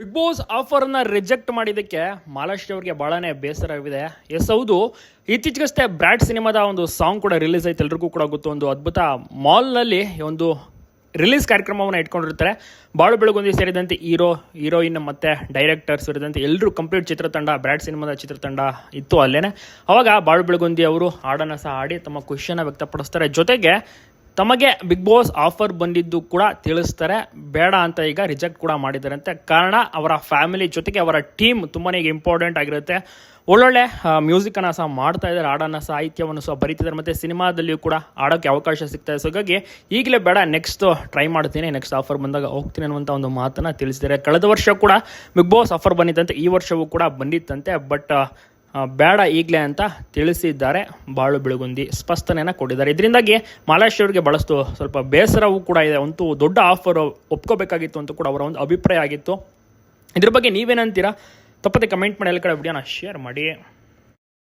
Big boss ಆಫರ್ನ reject ಮಾಡಿದ್ದಕ್ಕೆ ಮಾಲಾಶ್ರೀ ಅವರಿಗೆ ಬಹಳನೇ ಬೇಸರವಿದೆ ಎಸ್, ಹೌದು. ಇತ್ತೀಚೆಗಷ್ಟೇ ಬ್ರ್ಯಾಡ್ ಸಿನಿಮಾದ ಒಂದು ಸಾಂಗ್ ಕೂಡ ರಿಲೀಸ್ ಆಯ್ತು. ಎಲ್ರಿಗೂ ಕೂಡ ಗೊತ್ತು. ಒಂದು ಅದ್ಭುತ ಮಾಲ್ನಲ್ಲಿ ಒಂದು ರಿಲೀಸ್ ಕಾರ್ಯಕ್ರಮವನ್ನು ಇಟ್ಕೊಂಡಿರ್ತಾರೆ. ಬಾಳು ಬೆಳಗುಂದಿ ಸೇರಿದಂತೆ ಹೀರೋ ಹೀರೋಯಿನ್ ಮತ್ತು ಡೈರೆಕ್ಟರ್ ಸೇರಿದಂತೆ ಎಲ್ಲರೂ ಕಂಪ್ಲೀಟ್ ಚಿತ್ರತಂಡ ಬ್ರಾಡ್ ಸಿನಿಮಾದ ಚಿತ್ರತಂಡ ಇತ್ತು ಅಲ್ಲೇ ಅವಾಗ ಬಾಳು ಬೆಳಗುಂದಿ ಅವರು ಹಾಡನ್ನು ಸಹ ಆಡಿ ತಮ್ಮ ಖುಷಿಯನ್ನು ವ್ಯಕ್ತಪಡಿಸ್ತಾರೆ. ಜೊತೆಗೆ ತಮಗೆ ಬಿಗ್ ಬಾಸ್ ಆಫರ್ ಬಂದಿದ್ದು ಕೂಡ ತಿಳಿಸ್ತಾರೆ. ಬೇಡ ಅಂತ ಈಗ ರಿಜೆಕ್ಟ್ ಕೂಡ ಮಾಡಿದ್ದಾರೆ ಅಂತ ಕಾರಣ ಅವರ ಫ್ಯಾಮಿಲಿ ಜೊತೆಗೆ ಅವರ ಟೀಮ್ ತುಂಬಾ ಇಂಪಾರ್ಟೆಂಟ್ ಆಗಿರುತ್ತೆ. ಒಳ್ಳೊಳ್ಳೆ ಮ್ಯೂಸಿಕನ್ನು ಸಹ ಮಾಡ್ತಾ ಇದ್ದಾರೆ. ಹಾಡನ್ನು ಸಾಹಿತ್ಯವನ್ನು ಸಹ ಬರೀತಿದ್ದಾರೆ. ಮತ್ತು ಸಿನಿಮಾದಲ್ಲಿಯೂ ಕೂಡ ಆಡೋಕ್ಕೆ ಅವಕಾಶ ಸಿಗ್ತಾ ಇದೆ. ಸೊ ಹಾಗಾಗಿ ಈಗಲೇ ಬೇಡ ನೆಕ್ಸ್ಟ್ ಟ್ರೈ ಮಾಡ್ತೀನಿ. ನೆಕ್ಸ್ಟ್ ಆಫರ್ ಬಂದಾಗ ಹೋಗ್ತೀನಿ ಅನ್ನುವಂಥ ಒಂದು ಮಾತನ್ನು ತಿಳಿಸಿದ್ದಾರೆ. ಕಳೆದ ವರ್ಷ ಕೂಡ ಬಿಗ್ ಬಾಸ್ ಆಫರ್ ಬಂದಿತ್ತಂತೆ ಈ ವರ್ಷವೂ ಕೂಡ ಬಂದಿತ್ತಂತೆ. ಬಟ್ ಬೇಡ ಈಗಲೇ ಅಂತ ತಿಳಿಸಿದ್ದಾರೆ. ಬಾಳು ಬೆಳಗುಂದಿ ಸ್ಪಷ್ಟನೆಯನ್ನು ಕೊಟ್ಟಿದ್ದಾರೆ. ಇದರಿಂದಾಗಿ ಮಾಲಾಶ್ರೀ ಅವರಿಗೆ ಭಾಳಷ್ಟು ಸ್ವಲ್ಪ ಬೇಸರವೂ ಕೂಡ ಇದೆ. ಅಂತೂ ದೊಡ್ಡ ಆಫರ್ ಒಪ್ಕೋಬೇಕಾಗಿತ್ತು ಅಂತ ಕೂಡ ಅವರ ಒಂದು ಅಭಿಪ್ರಾಯ ಆಗಿತ್ತು. ಇದ್ರ ಬಗ್ಗೆ ನೀವೇನಂತೀರಾ? ತಪ್ಪದೆ ಕಮೆಂಟ್ ಮಾಡಿ ಎಲ್ಲ ಕಡೆ ವಿಡಿಯೋನ ಶೇರ್ ಮಾಡಿ.